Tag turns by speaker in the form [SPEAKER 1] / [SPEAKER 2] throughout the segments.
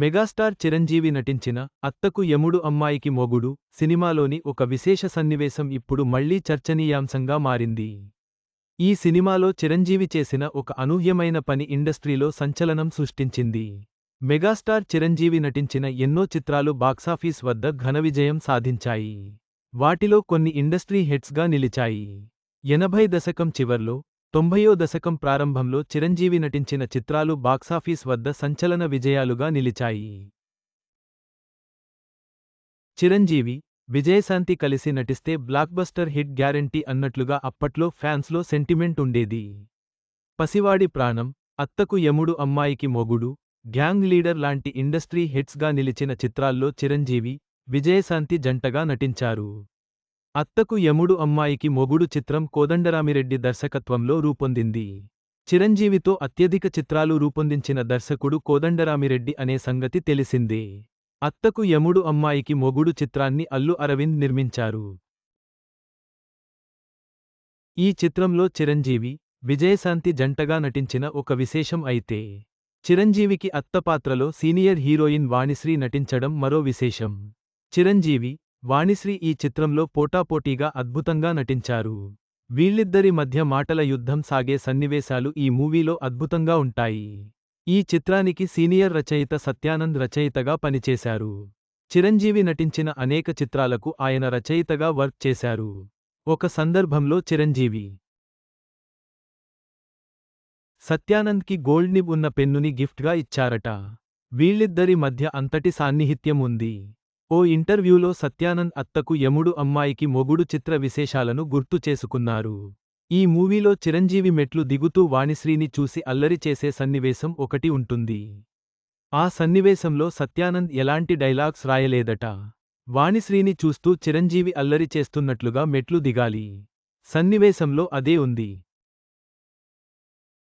[SPEAKER 1] Megastar Chiranjeevi నటించిన అత్తకు యముడు అమ్మాయికి మొగుడు సినిమాలోని ఒక విశేష సన్నివేశం ఇప్పుడు మళ్ళీ చర్చనీయాంశంగా మారింది. ఈ సినిమాలో చిరంజీవి చేసిన ఒక అనూహ్యమైన పని ఇండస్ట్రీలో సంచలనం సృష్టించింది. మెగాస్టార్ చిరంజీవి నటించిన ఎన్నో చిత్రాలు బాక్సాఫీస్ వద్ద ఘన విజయం సాధించాయి. వాటిలో కొన్ని ఇండస్ట్రీ హెట్స్గా నిలిచాయి. ఎనభై దశకం చివర్లో తొంభయో దశకం ప్రారంభంలో చిరంజీవి నటించిన చిత్రాలు బాక్సాఫీస్ వద్ద సంచలన విజయాలుగా నిలిచాయి. చిరంజీవి విజయశాంతి కలిసి నటిస్తే బ్లాక్బస్టర్ హిట్ గ్యారంటీ అన్నట్లుగా అప్పట్లో ఫ్యాన్స్లో సెంటిమెంట్ ఉండేది. పసివాడి ప్రాణం అత్తకు యముడు అమ్మాయికి మొగుడు గ్యాంగ్ లీడర్ లాంటి ఇండస్ట్రీ హిట్స్గా నిలిచిన చిత్రాల్లో చిరంజీవి విజయశాంతి జంటగా నటించారు. అత్తకు యముడు అమ్మాయికి మొగుడు చిత్రం కోదండరామిరెడ్డి దర్శకత్వంలో రూపొందింది. చిరంజీవితో అత్యధిక చిత్రాలు రూపొందించిన దర్శకుడు కోదండరామిరెడ్డి అనే సంగతి తెలిసిందే. అత్తకు యముడు అమ్మాయికి మొగుడు చిత్రాన్ని అల్లు అరవింద్ నిర్మించారు. ఈ చిత్రంలో చిరంజీవి విజయశాంతి జంటగా నటించిన ఒక విశేషం అయితే చిరంజీవికి అత్త పాత్రలో సీనియర్ హీరోయిన్ వాణిశ్రీ నటించడం మరో విశేషం. చిరంజీవి వాణిశ్రీ ఈ చిత్రంలో పోటాపోటీగా అద్భుతంగా నటించారు. వీళ్ళిద్దరి మధ్య మాటల యుద్ధం సాగే సన్నివేశాలు ఈ మూవీలో అద్భుతంగా ఉంటాయి. ఈ చిత్రానికి సీనియర్ రచయిత సత్యానంద్ రచయితగా పనిచేశారు. చిరంజీవి నటించిన అనేక చిత్రాలకు ఆయన రచయితగా వర్క్ చేశారు. ఒక సందర్భంలో చిరంజీవి సత్యానంద్కి గోల్డ్ నిబ్ ఉన్న పెన్నుని గిఫ్ట్గా ఇచ్చారట. వీళ్ళిద్దరి మధ్య అంతటి సాన్నిహిత్యం ఉంది. ఓ ఇంటర్వ్యూలో సత్యానంద్ అత్తకు యముడు అమ్మాయికి మొగుడు చిత్ర విశేషాలను గుర్తు చేసుకున్నారు. ఈ మూవీలో చిరంజీవి మెట్లు దిగుతూ వాణిశ్రీని చూసి అల్లరి చేసే సన్నివేశం ఒకటి ఉంటుంది. ఆ సన్నివేశంలో సత్యానంద్ ఎలాంటి డైలాగ్స్ రాయలేదట. వాణిశ్రీని చూస్తూ చిరంజీవి అల్లరి చేస్తున్నట్లుగా మెట్లు దిగాలి. సన్నివేశంలో అదే ఉంది.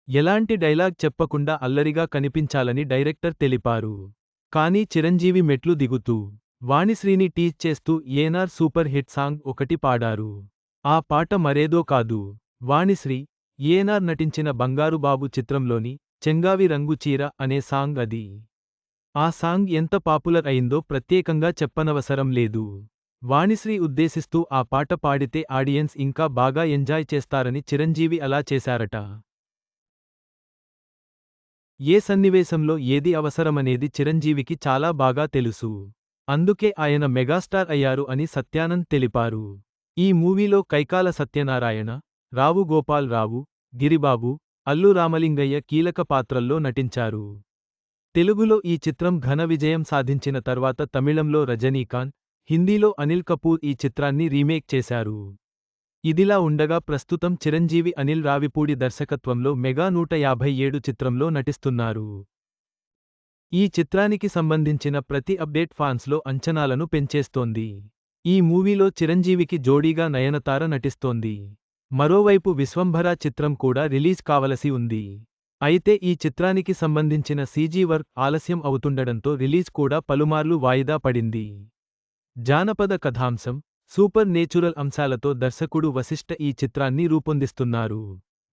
[SPEAKER 1] ఎలాంటి డైలాగ్ చెప్పకుండా అల్లరిగా కనిపించాలని డైరెక్టర్ తెలిపారు. కానీ చిరంజీవి మెట్లు దిగుతూ వాణిశ్రీని టీచ్ చేస్తూ ఏనార్ సూపర్ హిట్ సాంగ్ ఒకటి పాడారు. ఆ పాట మరేదో కాదు. వాణిశ్రీ ఏనార్ నటించిన బంగారుబాబు చిత్రంలోని చెంగావి రంగు చీర అనే సాంగ్ అది. ఆ సాంగ్ ఎంత పాపులర్ అయిందో ప్రత్యేకంగా చెప్పనవసరం లేదు. వాణిశ్రీ ఉద్దేశిస్తూ ఆ పాట పాడితే ఆడియన్స్ ఇంకా బాగా ఎంజాయ్ చేస్తారని చిరంజీవి అలా చేశారట. ఏ సన్నివేశంలో ఏది అవసరమనేది చిరంజీవికి చాలా బాగా తెలుసు. అందుకే ఆయన మెగాస్టార్ అయ్యారు అని సత్యానంద్ తెలిపారు. ఈ మూవీలో కైకాల సత్యనారాయణ రావు గోపాల్ రావు గిరిబాబు అల్లు రామలింగయ్య కీలక పాత్రల్లో నటించారు. తెలుగులో ఈ చిత్రం ఘన విజయం సాధించిన తర్వాత తమిళంలో రజనీకాంత్ హిందీలో అనిల్ కపూర్ ఈ చిత్రాన్ని రీమేక్ చేశారు. ఇదిలా ఉండగా ప్రస్తుతం చిరంజీవి అనిల్ రావిపూడి దర్శకత్వంలో మెగా నూట యాభై ఏడు చిత్రంలో నటిస్తున్నారు. ఈ చిత్రానికి సంబంధించిన ప్రతి అప్డేట్ ఫాన్స్లో అంచనాలను పెంచేస్తోంది. ఈ మూవీలో చిరంజీవికి జోడీగా నయనతార నటిస్తోంది. మరోవైపు విశ్వంభర చిత్రం కూడా రిలీజ్ కావలసి ఉంది. అయితే ఈ చిత్రానికి సంబంధించిన సీజీ వర్క్ ఆలస్యం అవుతుండడంతో రిలీజ్ కూడా పలుమార్లు వాయిదా పడింది. జానపద కథాంశం సూపర్ నేచురల్ అంశాలతో దర్శకుడు వశిష్ఠ ఈ చిత్రాన్ని రూపొందిస్తున్నారు.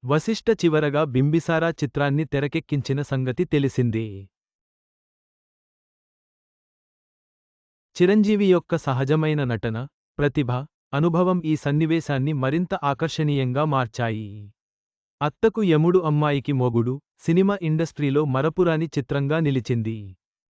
[SPEAKER 1] వశిష్ఠ చివరగా బింబిసారా చిత్రాన్ని తెరకెక్కించిన సంగతి తెలిసిందే. చిరంజీవి యొక్క సహజమైన నటన ప్రతిభ అనుభవం ఈ సన్నివేశాన్ని మరింత ఆకర్షణీయంగా మార్చాయి. అత్తకు యముడు అమ్మాయికి మొగుడు సినిమా ఇండస్ట్రీలో మరపురాని చిత్రంగా నిలిచింది.